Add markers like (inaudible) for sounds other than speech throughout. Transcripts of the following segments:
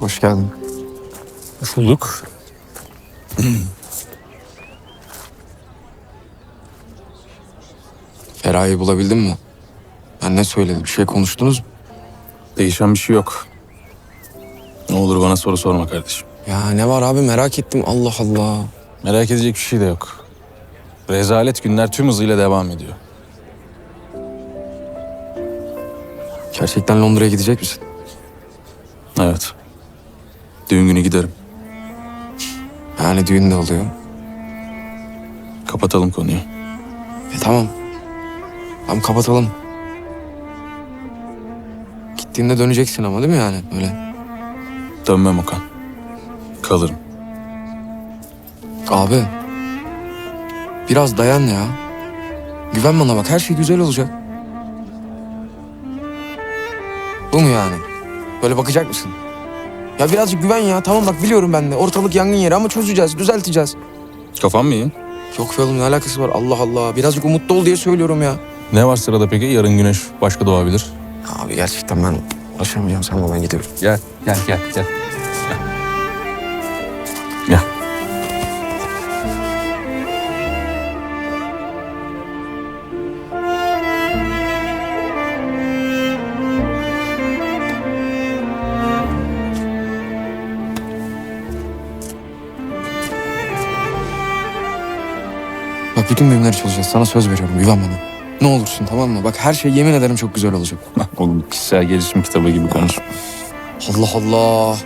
Hoş geldin. Hoş bulduk. (clears throat) Feraye'yi bulabildin mi? Ben ne söyledim? Bir şey konuştunuz mu? Değişen bir şey yok. Ne olur bana soru sorma kardeşim. Ya ne var abi merak ettim. Allah Allah. Merak edecek bir şey de yok. Rezalet günler tüm hızıyla devam ediyor. Gerçekten Londra'ya gidecek misin? Evet. Düğün günü giderim. Yani düğün de oluyor. Kapatalım konuyu. E tamam. Tamam kapatalım. Gittiğinde döneceksin ama değil mi yani? Öyle. Dönmem Okan. Kalırım. Abi. Biraz dayan ya. Güven bana bak her şey güzel olacak. Bu mu yani? Böyle bakacak mısın? Ya birazcık güven ya. Tamam bak biliyorum ben de. Ortalık yangın yeri ama çözeceğiz, düzelteceğiz. Kafan mı iyi? Yok be oğlum ne alakası var? Allah Allah. Birazcık umutlu ol diye söylüyorum ya. Ne var sırada peki? Yarın güneş başka doğabilir. Abi gerçekten ben ulaşamayacağım sana ben gidiyorum. Gel, gel, gel. Gel. Bak bütün bölümleri çözeceğiz. Sana söz veriyorum. Güven bana. Ne olursun tamam mı? Bak her şey yemin ederim çok güzel olacak. (laughs) Oğlum kişisel gelişim kitabı gibi konuş. Allah Allah.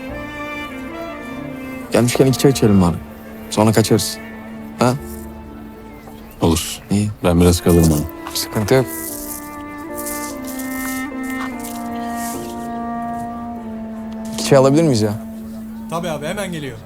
Gelmişken iki çay içelim bari. Sonra kaçarız. Ha? Olur. İyi. Ben biraz kalırım ama. Sıkıntı yok. İki çay alabilir miyiz ya? Tabii abi hemen geliyor.